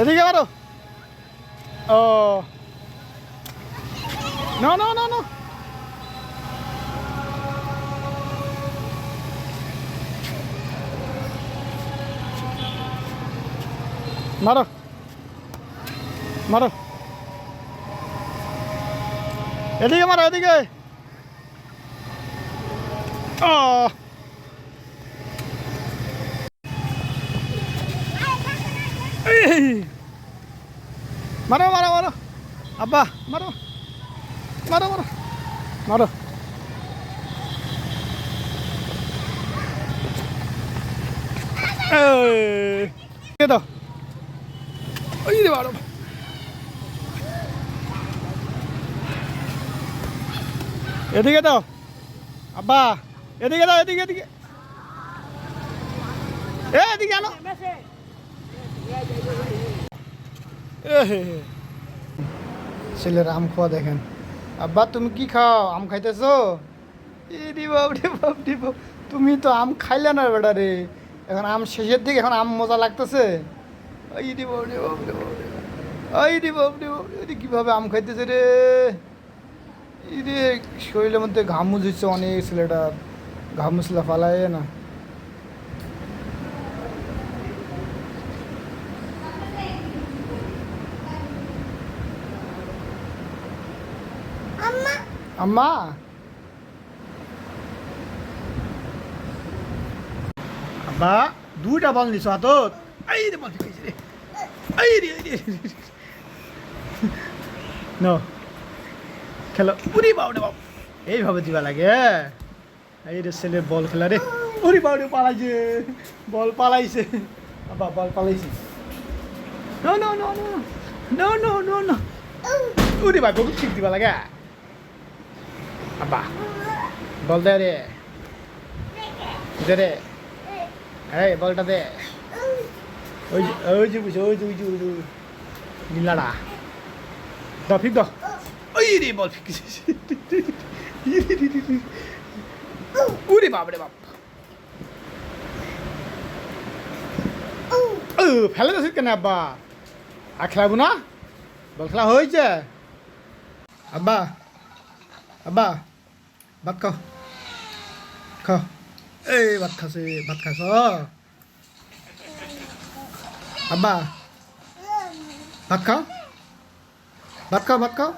এদিকে মারো ও। না না না না। মারো। মারো। এদিকে মারো এদিকে। ও এই। মারো মারো মারো। আব্বা, মারো। মারো মারো। মারো। দাও। ওই রে মারো। এদিকে দাও। আব্বা, এদিকে দাও, এদিকে এদিকে। এদিকে আনো। ছেলের আম খাওয়া দেখেন। আব্বা, তুমি কি খাও? আম খাইতেছো? ইরি বাপ রে বাপ রে বাপ, তুমি তো আম খাইলে না বেটা রে। এখন আম শেষের দিকে এখন আম মজা লাগতেছে। ওই রে বাপ রে বাপ রে বাপ রে ওই রে রে রে ওরে কীভাবে আম খাইতেছে রে? ইরে শরীরের মধ্যে ঘাম মুছিচ্ছে অনেক ছেলেটার ঘাম মুছলা ফালায় না। আম্মা আব্বা দুইটা বল নিছো হাতত এই রে বল রে এই রে এই রে নো খেলো উরি বাউরে বাবু এইভাবে দিবা লাগে হ্যাঁ? এই রে ছেলের বল খেলা রে উরি বাউরে পালাইছে বল পালাইছে আব্বা বল পালাইছে no no no no no no no no উরি বহুত ঠিক দিবা লাগে দে দে রে। এই, বলটা দে। ওই যে বুঝো, ওই যে ওই যে ওই যে নীলাড়া দাও ফিক দাও ওই রে, বল ফিক। উরে বাপ রে বাপ। ও, ফেলে দিস কেন আব্বা? আর খেলাবো না? বল, খেলা হয়েছে? আব্বা আব্বা। ভাত খাও খাও এই ভাত খাসে ভাত খাস আব্বা ভাত খাও ভাত খাও ভাত খাও